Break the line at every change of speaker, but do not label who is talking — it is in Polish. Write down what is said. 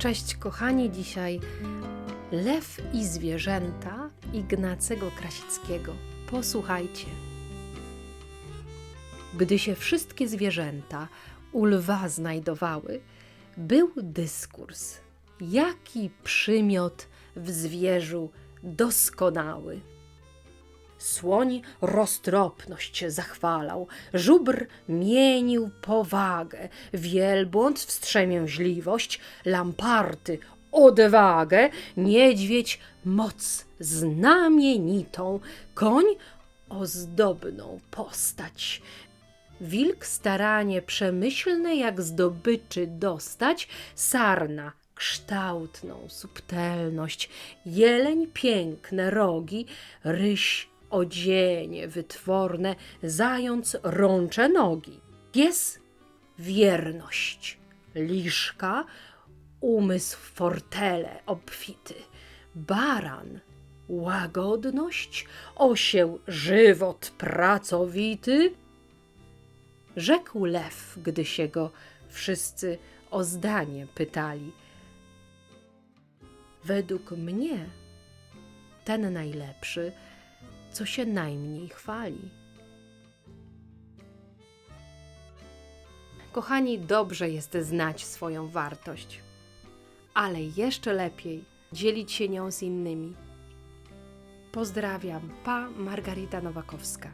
Cześć kochani, dzisiaj Lew i zwierzęta Ignacego Krasickiego. Posłuchajcie. Gdy się wszystkie zwierzęta u lwa znajdowały, był dyskurs. Jaki przymiot w zwierzu doskonały. Słoń roztropność zachwalał, żubr mienił powagę, wielbłąd wstrzemięźliwość, lamparty odwagę, niedźwiedź moc znamienitą, koń ozdobną postać. Wilk staranie przemyślne jak zdobyczy dostać, sarna kształtną subtelność, jeleń piękne rogi, ryś odzienie wytworne, zając rącze nogi, pies wierność, liszka umysł fortele obfity, baran łagodność, osieł żywot pracowity, rzekł lew, gdy się go wszyscy o zdanie pytali. Według mnie ten najlepszy, co się najmniej chwali. Kochani, dobrze jest znać swoją wartość, ale jeszcze lepiej dzielić się nią z innymi. Pozdrawiam, pa Margarita Nowakowska.